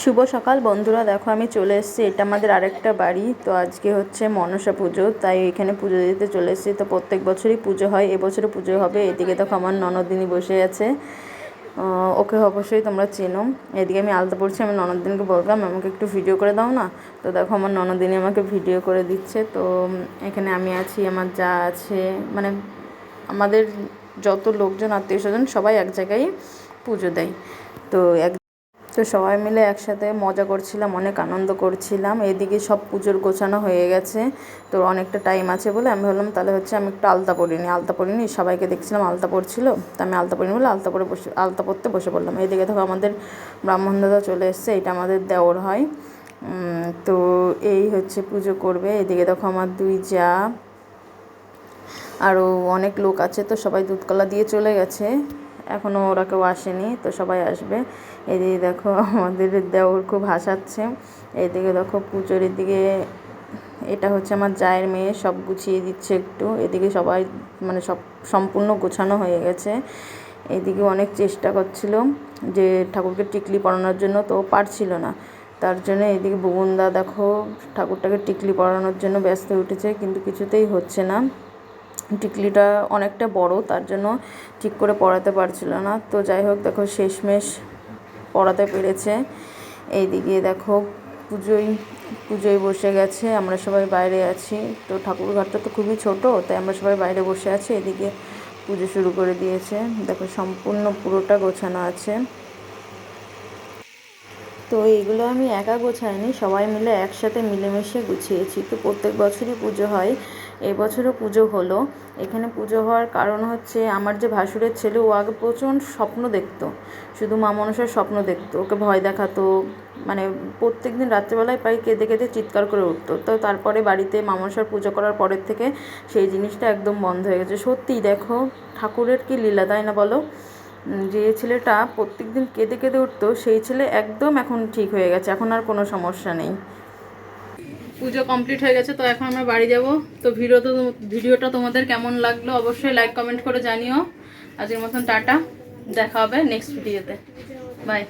শুভ সকাল বন্ধুরা, দেখো আমি চলে এসেছি, এটা আমাদের আরেকটা বাড়ি, তো আজকে হচ্ছে মনসা পুজো, তাই এখানে পুজো দিতে চলে এসেছি, তো প্রত্যেক বছরই পুজো হয়, এবছরও পুজো হবে, এদিকে দেখো আমার ননদিনী বসে আছে ওকে অবশ্যই তোমরা চেনো, এদিকে আমি আলতা পড়ছি আমি ননদিনকে বললাম, আমাকে একটু ভিডিও করে দাও না? তো দেখো আমার ননদিনী আমাকে ভিডিও করে দিচ্ছে, তো এখানে আমি আছি, আমার যা আছে মানে আমাদের যত লোকজন, আত্মীয় স্বজন, সবাই এক জায়গায় পুজো দেয়, তো এক তো সবাই মিলে একসাথে মজা করছিলাম, অনেক আনন্দ করছিলাম। এদিকে সব পুজোর গোছানো হয়ে গেছে, তো অনেকটা টাইম আছে বলে আমি ভাবলাম তাহলে হচ্ছে আমি একটু আলতা পরিনি আলতা পরিনি সবাইকে দেখছিলাম আলতা পড়ছিল তো আমি আলতা পরিনি বলে আলতা পরে বসে, আলতা পরতে বসে পড়লাম। এদিকে দেখো আমাদের ব্রাহ্মণ দাদা চলে এসছে এটা আমাদের দেওর হয়। তো এই হচ্ছে পুজো করবে। এদিকে দেখো আমার দুই যা আরও অনেক লোক আছে, তো সবাই দুধকলা দিয়ে চলে গেছে। এখনও ওরা কেউ আসেনি, তো সবাই আসবে। এদিকে দেখো আমাদের দেওর খুব হাসাচ্ছে। এদিকে দেখো পুজোর এদিকে এটা হচ্ছে আমার জায়ের মেয়ে, সব গুছিয়ে দিচ্ছে একটু। এদিকে সবাই মানে সব সম্পূর্ণ গোছানো হয়ে গেছে। এদিকে অনেক চেষ্টা করছিল যে ঠাকুরকে টিকলি পরানোর জন্য, তো পারছিল না। তার জন্য এদিকে বুবনদা দেখো ঠাকুরটাকে টিকলি পরানোর জন্য ব্যস্ত উঠেছে, কিন্তু কিছুতেই হচ্ছে না। টিকলিটা অনেকটা বড়, তার জন্য ঠিক করে পড়াতে পারছিল না। তো যাই হোক, দেখো শেষমেশ পড়াতে পেরেছে। এইদিকে দেখো পুজোয় পুজোয় বসে গেছে, আমরা সবাই বাইরে আছি। তো ঠাকুর ঘরটা তো খুবই ছোট, তাই আমরা সবাই বাইরে বসে আছি, এদিকে পুজো শুরু করে দিয়েছে। দেখো সম্পূর্ণ পুরোটা গোছানো আছে। তো এইগুলো আমি একা গোছাইনি, সবাই মিলে একসাথে মিলেমিশে গুছিয়েছি। তো প্রত্যেক বছরই পুজো হয়। এবছরও পুজো হলো। এখানে পুজো হওয়ার কারণ হচ্ছে আমার যে ভাসুরের ছেলে, ও আগে প্রচণ্ড স্বপ্ন দেখতো। শুধু মা মনসার স্বপ্ন দেখতো। ওকে ভয় দেখাতো। মানে প্রত্যেক দিন রাত্রেবেলায় প্রায় কেঁদে কেঁদে চিৎকার করে উঠতো। তো তারপরে বাড়িতে মা মনসার পুজো করার পরের থেকে সেই জিনিসটা একদম বন্ধ হয়ে গেছে। সত্যিই দেখো, ঠাকুরের কি লীলা, তাই না বলো? যে ছেলেটা প্রত্যেক দিন কেঁদে কেঁদে উঠতো, সেই ছেলে একদম এখন ঠিক হয়ে গেছে। এখন আর কোনো সমস্যা নেই। পুজো কমপ্লিট হয়ে গেছে, তো এখন আমরা বাড়ি যাব। তো ভিডিও তো ভিডিওটা তোমাদের কেমন লাগল অবশ্যই লাইক কমেন্ট করে জানিও। আজকের মতন টাটা, দেখা হবে নেক্সট ভিডিওতে বাই